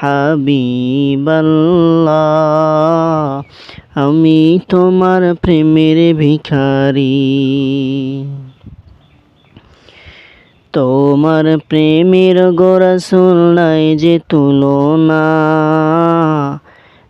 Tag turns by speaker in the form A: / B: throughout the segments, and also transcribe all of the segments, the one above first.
A: হাবিবাল্লাহ, আমি তোমার প্রেমের ভিখারি। তোমার প্রেমের গোরসুল নাই যে তুলনা,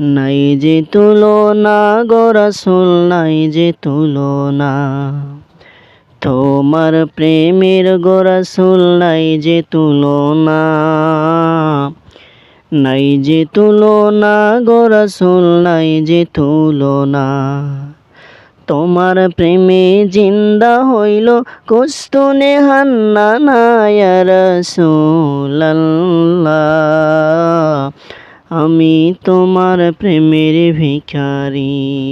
A: নাই যে তুলনা গোরসুল নাই যে তুলনা। তোমার প্রেমের গোরসুল নাই যে তুলনা। নাই যে তুলনা গোরসুল নাই যে তুলনা। তোমার প্রেমে জিন্দা হইল কুস্তুনে হান্না নায়ার আমি তোমার প্রেমের ভিখারি।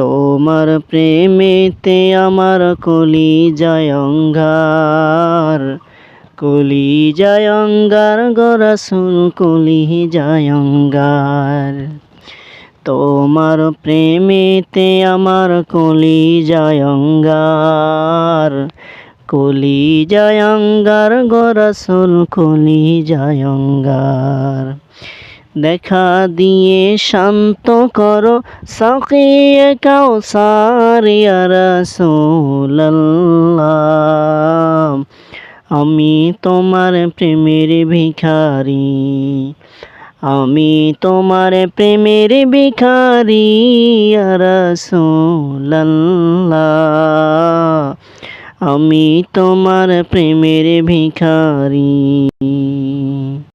A: তোমার প্রেমেতে আমার কলি জয়ঙ্গার কলি জয়ঙ্গার গরসুল কলি জয়ঙ্গার তোমার প্রেমেতে আমার কলি জয়ঙ্গার কলি জয়ঙ্গার গরসুল কলি জয়ঙ্গার দেখা দিয়ে শান্ত করো সাকিয়ে কাউসারিয়া রাসূলুল্লাহ। আমি তোমার প্রেমের ভিখারি, আমি তোমার প্রেমের ভিখারি রসুল্লাহ আমি তোমার প্রেমের ভিখারি।